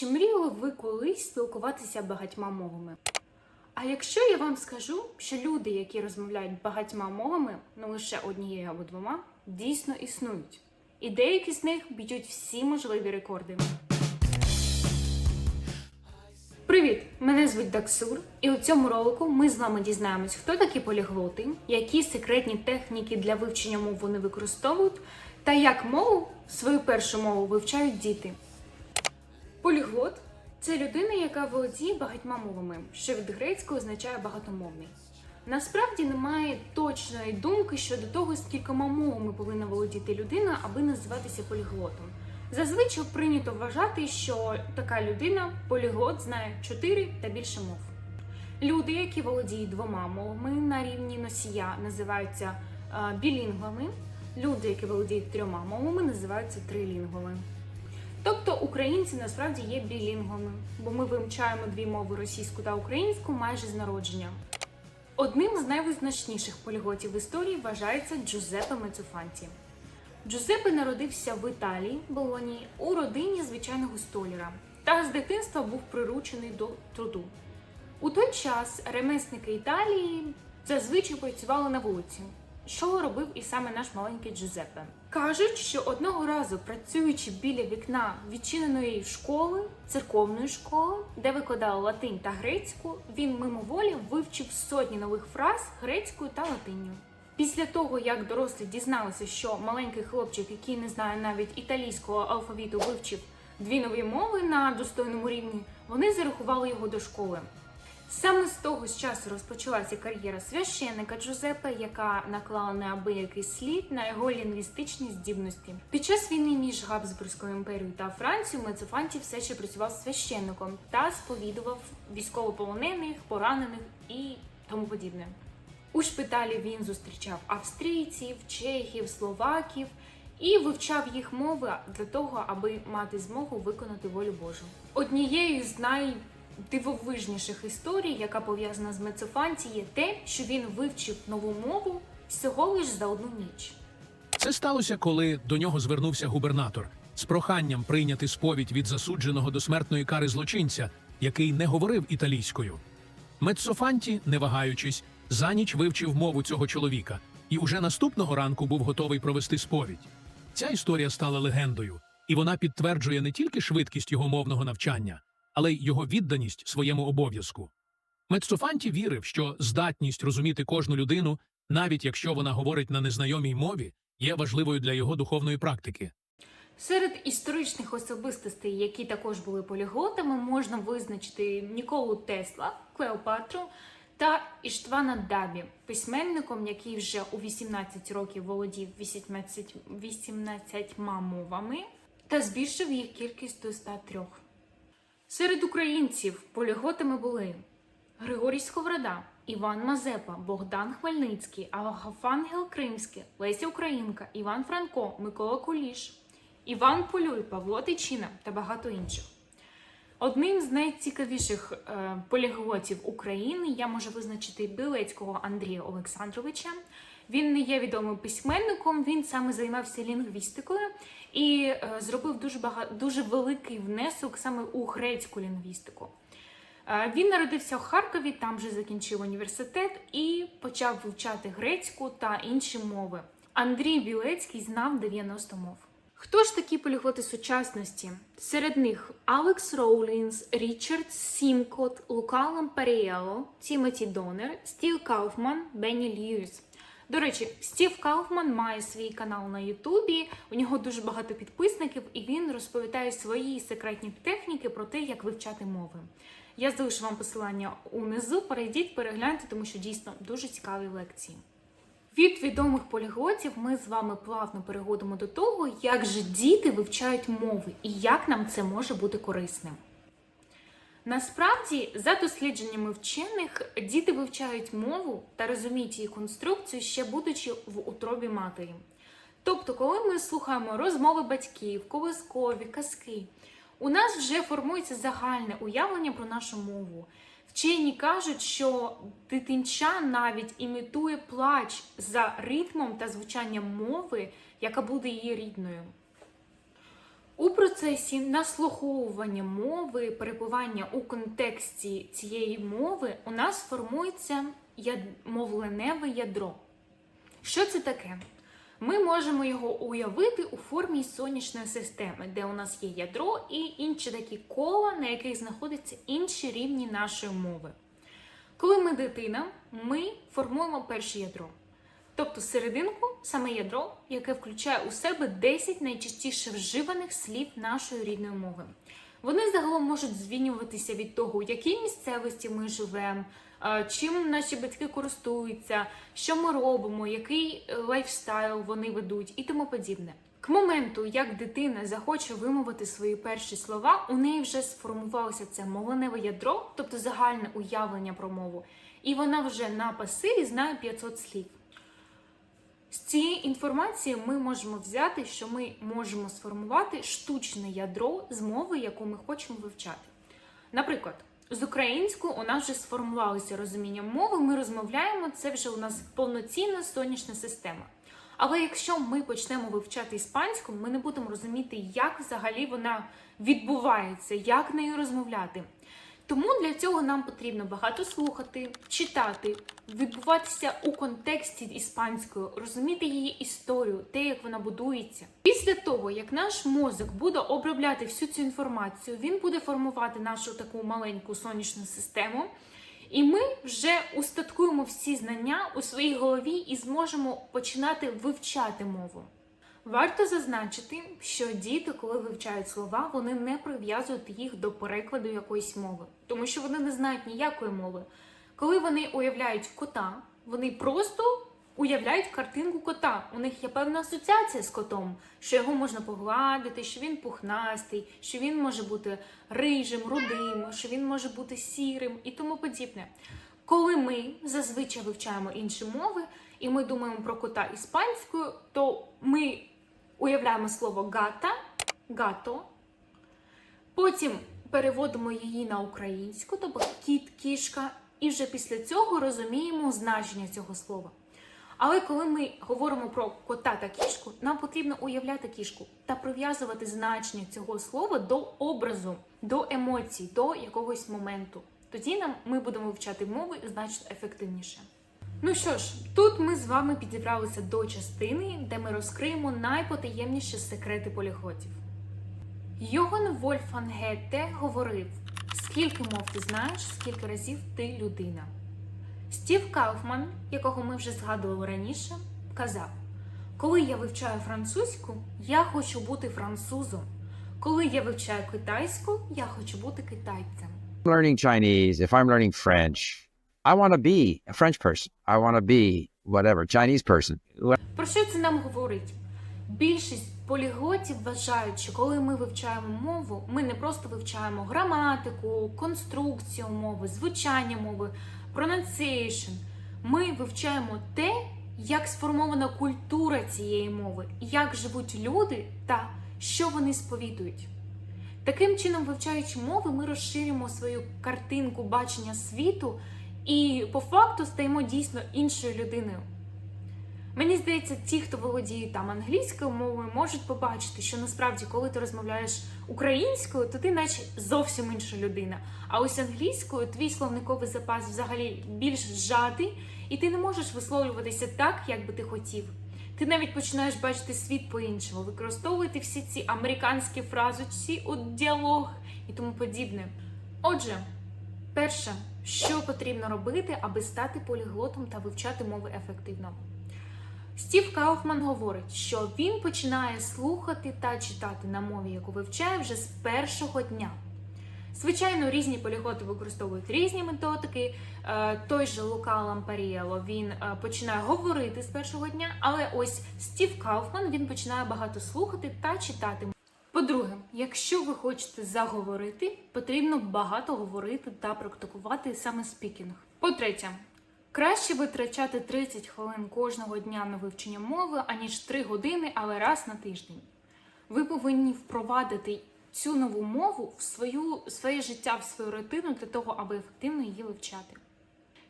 Чи мріяли ви колись спілкуватися багатьма мовами? А якщо я вам скажу, що люди, які розмовляють багатьма мовами, не лише однією або двома, дійсно існують. І деякі з них б'ють всі можливі рекорди. Привіт! Мене звуть Даксур, і у цьому ролику ми з вами дізнаємось, хто такі поліглоти, які секретні техніки для вивчення мов вони використовують, та як мову, свою першу мову вивчають діти. Поліглот це людина, яка володіє багатьма мовами, що від грецької означає багатомовний. Насправді немає точної думки щодо того, скількома мовами повинна володіти людина, аби називатися поліглотом. Зазвичай прийнято вважати, що така людина поліглот знає 4 та більше мов. Люди, які володіють двома мовами на рівні носія, називаються е, білінгвами. Люди, які володіють трьома мовами, називаються трилінгвами. Тобто українці насправді є білінгвами, бо ми вивчаємо дві мови російську та українську майже з народження. Одним з найвизначніших поліглотів в історії вважається Джузеппе Мецофанті. Джузеппе народився в Італії, Болонії, у родині звичайного столяра та з дитинства був приручений до труду. У той час ремесники Італії зазвичай працювали на вулиці, що робив і саме наш маленький Джузеппе. Кажуть, що одного разу, працюючи біля вікна відчиненої школи, церковної школи, де викладали латинь та грецьку, він мимоволі вивчив сотні нових фраз грецькою та латинню. Після того, як дорослі дізналися, що маленький хлопчик, який не знає навіть італійського алфавіту, вивчив дві нові мови на достойному рівні, вони зарахували його до школи. Саме з того з часу розпочалася кар'єра священника Джузеппе, яка наклала неабиякий слід на його лінгвістичні здібності. Під час війни між Габсбурзькою імперією та Францією Мецофанті все ще працював священником та сповідував військовополонених, поранених і тому подібне. У шпиталі він зустрічав австрійців, чехів, словаків і вивчав їх мови для того, аби мати змогу виконати волю Божу. Однією з найдивовижніших історій, яка пов'язана з Мецофанті, є те, що він вивчив нову мову всього лиш за одну ніч. Це сталося, коли до нього звернувся губернатор з проханням прийняти сповідь від засудженого до смертної кари злочинця, який не говорив італійською. Мецофанті, не вагаючись, за ніч вивчив мову цього чоловіка і уже наступного ранку був готовий провести сповідь. Ця історія стала легендою, і вона підтверджує не тільки швидкість його мовного навчання, але й його відданість своєму обов'язку. Мецофанті вірив, що здатність розуміти кожну людину, навіть якщо вона говорить на незнайомій мові, є важливою для його духовної практики. Серед історичних особистостей, які також були поліглотами, можна визначити Ніколу Тесла, Клеопатру та Іштвана Дабі, письменником, який вже у 18 років володів 18, 18 мовами та збільшив їх кількість до 103. Серед українців поліглотами були Григорій Сковорода, Іван Мазепа, Богдан Хмельницький, Агафангел Кримський, Леся Українка, Іван Франко, Микола Куліш, Іван Полюй, Павло Тичина та багато інших. Одним з найцікавіших е, поліглотів України я можу визначити Білецького Андрія Олександровича. Він не є відомим письменником, він саме займався лінгвістикою і е, зробив дуже багато дуже великий внесок саме у грецьку лінгвістику. Е, Він народився в Харкові, там же закінчив університет і почав вивчати грецьку та інші мови. Андрій Білецький знав 90 мов. Хто ж такі поліглоти сучасності? Серед них Алекс Роулінс, Річард Сімкот, Лука Лампаріело, Тімоті Донер, Стів Кауфман, Бенні Льюіс. До речі, Стів Кауфман має свій канал на Ютубі. У нього дуже багато підписників, і він розповідає свої секретні техніки про те, як вивчати мови. Я залишу вам посилання унизу. Перейдіть, перегляньте, тому що дійсно дуже цікаві лекції. Від відомих поліглотів ми з вами плавно переходимо до того, як же діти вивчають мови і як нам це може бути корисним. Насправді, за дослідженнями вчених, діти вивчають мову та розуміють її конструкцію ще будучи в утробі матері. Тобто, коли ми слухаємо розмови батьків, колискові, казки, у нас вже формується загальне уявлення про нашу мову. Вчені кажуть, що дитинча навіть імітує плач за ритмом та звучанням мови, яка буде її рідною. У процесі наслуховування мови, перебування у контексті цієї мови у нас формується мовленеве ядро. Що це таке? Ми можемо його уявити у формі сонячної системи, де у нас є ядро і інші такі кола, на яких знаходяться інші рівні нашої мови. Коли ми дитина, ми формуємо перше ядро. Тобто серединку саме ядро, яке включає у себе 10 найчастіше вживаних слів нашої рідної мови. Вони загалом можуть змінюватися від того, в якій місцевості ми живемо, чим наші батьки користуються, що ми робимо, який е, лайфстайл вони ведуть і тому подібне. К моменту, як дитина захоче вимовити свої перші слова, у неї вже сформувалося це мовленеве ядро, тобто загальне уявлення про мову, і вона вже на пасиві знає 500 слів. З цієї інформації ми можемо взяти, що ми можемо сформувати штучне ядро з мови, яку ми хочемо вивчати. Наприклад, з українською у нас вже сформувалося розуміння мови, ми розмовляємо, це вже у нас повноцінна сонячна система. Але якщо ми почнемо вивчати іспанську, ми не будемо розуміти, як взагалі вона відбувається, як нею розмовляти. Тому для цього нам потрібно багато слухати, читати, відбуватися у контексті іспанської, розуміти її історію, те, як вона будується. Після того, як наш мозок буде обробляти всю цю інформацію, він буде формувати нашу таку маленьку сонячну систему, і ми вже устаткуємо всі знання у своїй голові і зможемо починати вивчати мову. Варто зазначити, що діти, коли вивчають слова, вони не прив'язують їх до перекладу якоїсь мови, тому що вони не знають ніякої мови. Коли вони уявляють кота, вони просто уявляють картинку кота. У них є певна асоціація з котом, що його можна погладити, що він пухнастий, що він може бути рижим, рудим, що він може бути сірим і тому подібне. Коли ми зазвичай вивчаємо інші мови, і ми думаємо про кота іспанською, то ми уявляємо слово гата, гато, потім переводимо її на українську, тобто кіт, кішка, і вже після цього розуміємо значення цього слова. Але коли ми говоримо про кота та кішку, нам потрібно уявляти кішку та прив'язувати значення цього слова до образу, до емоцій, до якогось моменту. Тоді нам ми будемо вивчати мови значно ефективніше. Ну що ж, тут ми з вами підібралися до частини, де ми розкриємо найпотаємніші секрети поліглотів. Йоган Вольфан Гетте говорив: скільки мов ти знаєш, скільки разів ти людина. Стів Кауфман, якого ми вже згадували раніше, казав: Коли я вивчаю французьку, я хочу бути французом. Коли я вивчаю китайську, я хочу бути китайцем. Learning Chinese, if I'm learning French, I want to be a French person. I want to be whatever, Chinese person. Про що це нам говорить? Більшість поліглотів вважають, що коли ми вивчаємо мову, ми не просто вивчаємо граматику, конструкцію мови, звучання мови, pronunciation. Ми вивчаємо те, як сформована культура цієї мови, як живуть люди та що вони сповідують. Таким чином, вивчаючи мови, ми розширюємо свою картинку бачення світу і по факту стаємо дійсно іншою людиною. Мені здається, ті, хто володіє там англійською мовою, можуть побачити, що насправді, коли ти розмовляєш українською, то ти наче зовсім інша людина. А ось англійською твій словниковий запас взагалі більш зжатий, і ти не можеш висловлюватися так, як би ти хотів. Ти навіть починаєш бачити світ по-іншому, використовувати всі ці американські фразочці у діалог і тому подібне. Отже, перше, що потрібно робити, аби стати поліглотом та вивчати мови ефективно. Стів Кауфман говорить, що він починає слухати та читати на мові, яку вивчає вже з першого дня. Звичайно, різні поліглоти використовують різні методики. Е, Той же Лука Лампарієло він е, починає говорити з першого дня, але ось Стів Кауфман він починає багато слухати та читати. По-друге, якщо ви хочете заговорити, потрібно багато говорити та практикувати саме спікінг. По-третє, краще витрачати 30 хвилин кожного дня на вивчення мови, аніж 3 години, але раз на тиждень. Ви повинні впровадити цю нову мову в свою, своє життя, в свою рутину для того, аби ефективно її вивчати.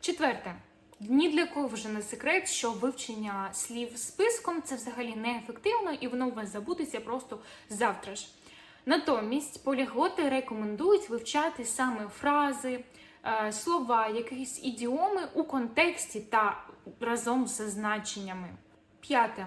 Четверте, ні для кого вже не секрет, що вивчення слів списком це взагалі неефективно і воно у вас забудеться просто завтра ж. Натомість поліглоти рекомендують вивчати саме фрази, е, слова, якісь ідіоми у контексті та разом з значеннями. П'яте.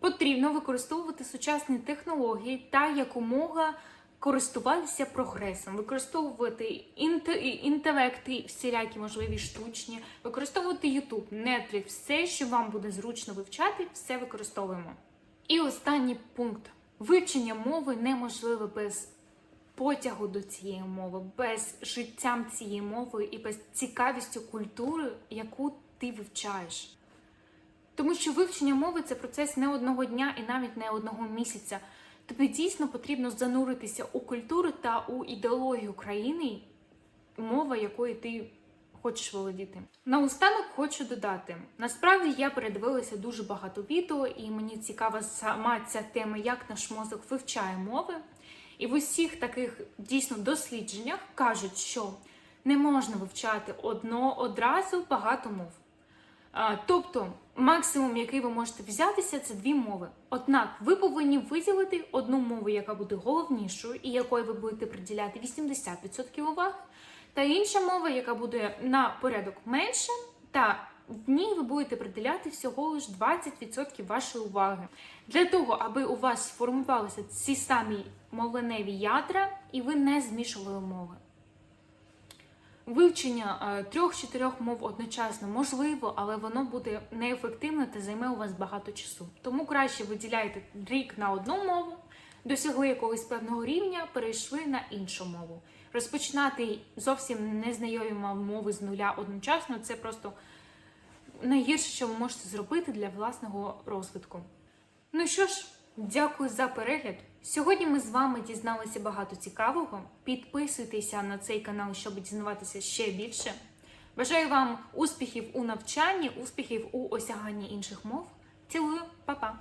Потрібно використовувати сучасні технології та якомога користуватися прогресом, використовувати інте- інтелекти, всілякі можливі штучні, використовувати YouTube, Netflix, все, що вам буде зручно вивчати, все використовуємо. І останній пункт: вивчення мови неможливе без потягу до цієї мови, без життям цієї мови і без цікавістю культури, яку ти вивчаєш. Тому що вивчення мови це процес не одного дня і навіть не одного місяця. Тобі дійсно потрібно зануритися у культуру та у ідеологію країни, мова якої ти хочеш володіти. Наостанок хочу додати: насправді я передивилася дуже багато відео, і мені цікава сама ця тема, як наш мозок вивчає мови. І в усіх таких дійсно дослідженнях кажуть, що не можна вивчати одно одразу багато мов. Тобто, максимум, який ви можете взятися, це дві мови. Однак ви повинні виділити одну мову, яка буде головнішою, і якої ви будете приділяти 80% уваги, та інша мова, яка буде на порядок менше, та в ній ви будете приділяти всього лише 20% вашої уваги. Для того, аби у вас сформувалися ці самі мовленеві ядра, і ви не змішували мови. Вивчення е, трьох-чотирьох мов одночасно можливо, але воно буде неефективно та займе у вас багато часу. Тому краще виділяйте рік на одну мову, досягли якогось певного рівня, перейшли на іншу мову. Розпочинати зовсім незнайомі мови з нуля одночасно це просто найгірше, що ви можете зробити для власного розвитку. Ну що ж, дякую за перегляд. Сьогодні ми з вами дізналися багато цікавого. Підписуйтеся на цей канал, щоб дізнаватися ще більше. Бажаю вам успіхів у навчанні, успіхів у осяганні інших мов. Цілую, па-па!